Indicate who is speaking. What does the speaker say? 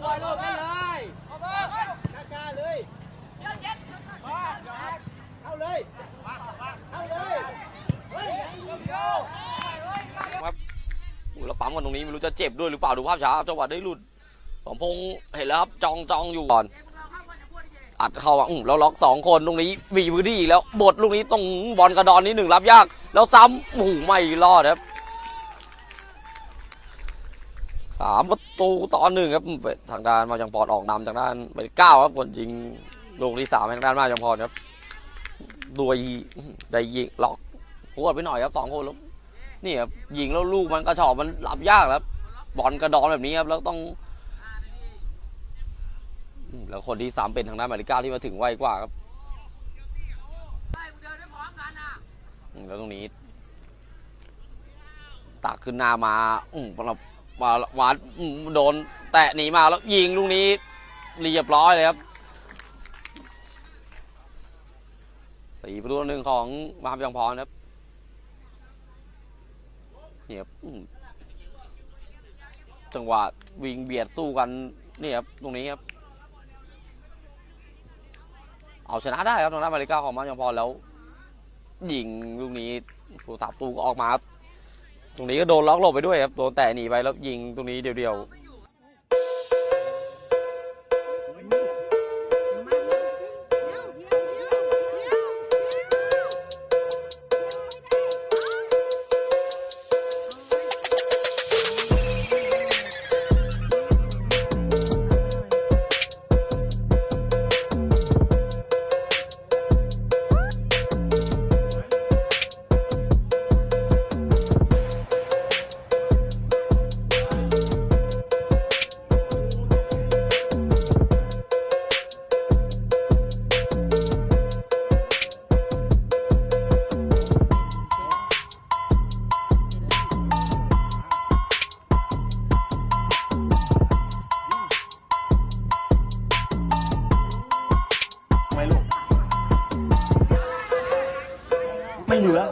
Speaker 1: สวยลูกไม่เลย
Speaker 2: กล้าเลยเข้าเลยเข้าเลย
Speaker 3: ครับโอ้โหแล้วปั๊มกันตรงนี้ไม่รู้จะเจ็บด้วยหรือเปล่าดูภาพช้าจังหวะได้หลุดสมพงษ์เห็นแล้วครับจองจองอยู่ก่อนอัดเข้าอะอื้อแล้วล็อกสองคนตรงนี้มีพื้นที่อีกแล้วบทลูกนี้ตรงบอลกระดอนนี้หนึ่งรับยาก แล้วซ้ำโอ้โหไม่รอดครับ สามประตูต่อหนึ่งครับทางด้านมาจังพรออกนำจากด้านไปเก้าครับคนยิงลูกที่สามทางด้านมาจังพรครับด้วยได้ยิงล็อกพวดไปหน่อยครับสองคนแล้วนี่ครับยิงแล้วลูกมันกระชอกมันรับยากครับบอลกระดอนแบบนี้ครับแล้วต้องแล้วคนที่สามเป็นทางด้านมาริก้าที่มาถึงไวกว่าครับแล้วตรงนี้ตักขึ้นหน้ามาอืม มามาวัดอืมโดนแตะหนีมาแล้วยิงลูกนี้เรียบร้อยเลยครับสี่ประตูหนึ่งของมหาพิจังพรครับเนี่ยครับจังหวะวิ่งเบียดสู้กันเนี่ยครับตรงนี้ครับ เอาชนะได้ครับทางด้านมาริกาของมายังพรแล้วยิงลูกนี้ผู้สาประตูก็ออกมา ตรงนี้ก็โดนล็อกหลบไปด้วยครับโดนแตะหนีไปแล้วยิงตรงนี้เดียว
Speaker 2: ไหมลูก ไม่อยู่แล้ว